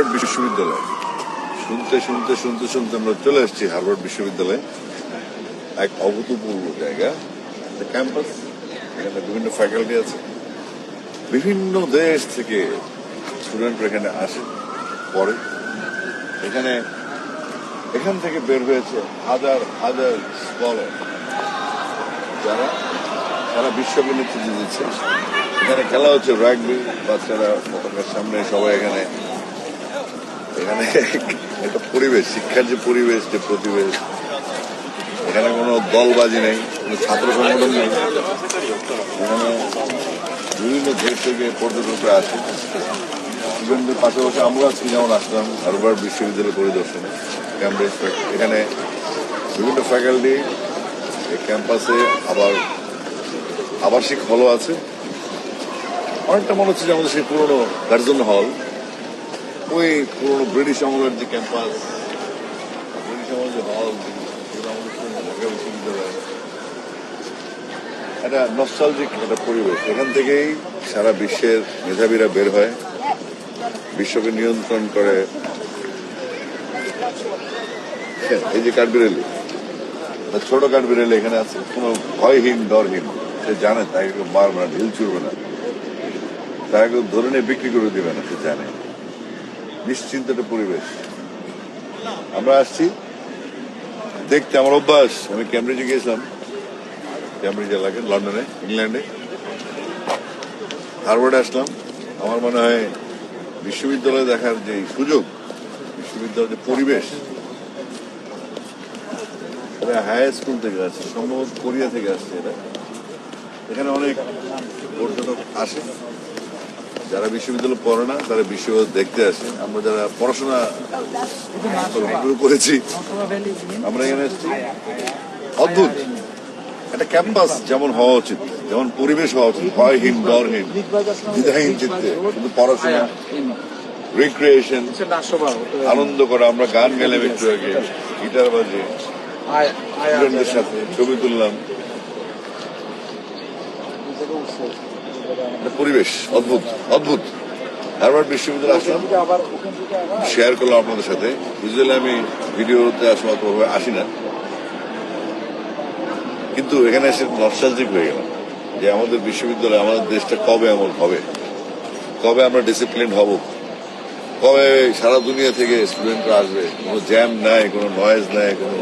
Harvard বিশ্ববিদ্যালয়। শুনতে শুনতে শুনতে শুনতে আমরা চলে এসেছি হার্ভার্ড বিশ্ববিদ্যালয়ে। এক অভূতপূর্ব জায়গা। ক্যাম্পাস। এখানে বিভিন্ন ফ্যাকাল্টি আছে। বিভিন্ন দেশ থেকে স্টুডেন্টরা এখানে আসে, পড়ে। এখানে, এখান থেকে বের হয়েছে হাজার হাজার স্কলার। যারা সারা বিশ্বকে নেতৃত্ব দিচ্ছে। এখানে খেলা হচ্ছে রাগবি, বাচ্চারা পতাকার সামনে সবাই এখানে এখানে একটা পরিবেশ, শিক্ষার যে পরিবেশ, যে প্রতিবেশ, এখানে কোনো দলবাজি নেই, কোনো ছাত্র সংগঠন নেই। এখানে বিভিন্ন দেশ থেকে পর্যটকরা আসে। স্টুডেন্টদের পাশাপাশি আমরা আজকে যেমন আসলাম হারভার্ড বিশ্ববিদ্যালয় পরিদর্শনে ক্যাম্পাস এখানে বিভিন্ন ফ্যাকাল্টি এই ক্যাম্পাসে আবার আবাসিক হলও আছে। অনেকটা মনে হচ্ছে যে আমাদের সেই পুরনো গার্জন হল। ওই পুরনো ব্রিটিশ আমলের যে ক্যাম্পাস ব্রিটিশ আমলের যে হল ঢাকা বিশ্ববিদ্যালয় একটা নস্টালজিক একটা পরিবেশ। এখান থেকেই সারা বিশ্বের মেধাবীরা বের হয় বিশ্বকে নিয়ন্ত্রণ করে। হ্যাঁ, এই যে কাঠবিড়ালি ছোট কাঠবিড়ালি এখানে আছে কোনো ভয়হীন ডরহীন সে জানে তাকে মারবে না ঢিল ছুড়বে না। তাকে ধরে নিয়ে বিক্রি করে দিবে না সে জানে। নিশ্চিন্ত একটা পরিবেশ। আমরা আসছি, দেখতে আমার অভ্যাস, আমি ক্যামব্রিজে গিয়েছিলাম ক্যামব্রিজ এলাকায় লন্ডনে ইংল্যান্ডে হারবার্ডে আসলাম, আমার মনে হয় বিশ্ববিদ্যালয়ে দেখার যে সুযোগ, বিশ্ববিদ্যালয়ের যে পরিবেশ, এটা হাই স্কুল থেকে আসছে, সম্ভবত কোরিয়া থেকে আসছে এটা। এখানে অনেক পর্যটক আসে। যারা বিশ্ববিদ্যালয় পড়ে না, তারা বিশ্ববিদ্যালয় দেখতে আসে। আমরা যারা পড়াশোনা শুরু করেছি, আমরা এখানে অদ্ভুত। একটা ক্যাম্পাস যেমন হওয়া উচিত, যেমন পরিবেশ হওয়া উচিত ভয়হীন ডরহীন দ্বিধাহীন চিত্তে। শুধু পড়াশোনা রিক্রিয়েশন আনন্দ করা, আমরা গান গেলাম একটু আগে গিটার বাজে স্টুডেন্টদের সাথে ছবি তুললাম। পরিবেশ, অদ্ভুত অদ্ভুত। হারভার্ড বিশ্ববিদ্যালয় আসলাম। শেয়ার করলাম আপনাদের সাথে। ইউজুয়ালি আমি ভিডিওতে আসলে অতভাবে আসি না। কিন্তু এখানে এসে নস্টালজিক হয়ে গেলাম যে আমাদের বিশ্ববিদ্যালয়, আমাদের দেশটা কবে এমন হবে? কবে আমরা ডিসিপ্লিন হব? কবে সারা দুনিয়া থেকে স্টুডেন্টরা আসবে? কোনো জ্যাম নাই, কোনো নয়েজ নাই, কোনো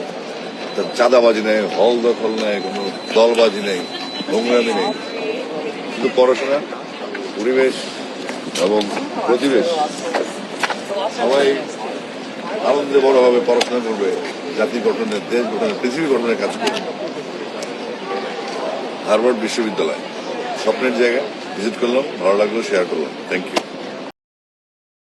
চাঁদাবাজি নেই, হল দখল নেই, কোনো দলবাজি নেই, নোংরামি নেই। শুধু পড়াশোনা, পরিবেশ এবং প্রতিবেশ। সবাই আনন্দে বড় হবে পড়াশোনা করবে, জাতি গঠনের, দেশ গঠনের, পৃথিবী গঠনের কাজ করবে। হার্ভার্ড বিশ্ববিদ্যালয়, স্বপ্নের জায়গা, ভিজিট করলাম, ভালো লাগল শেয়ার করলাম। Thank you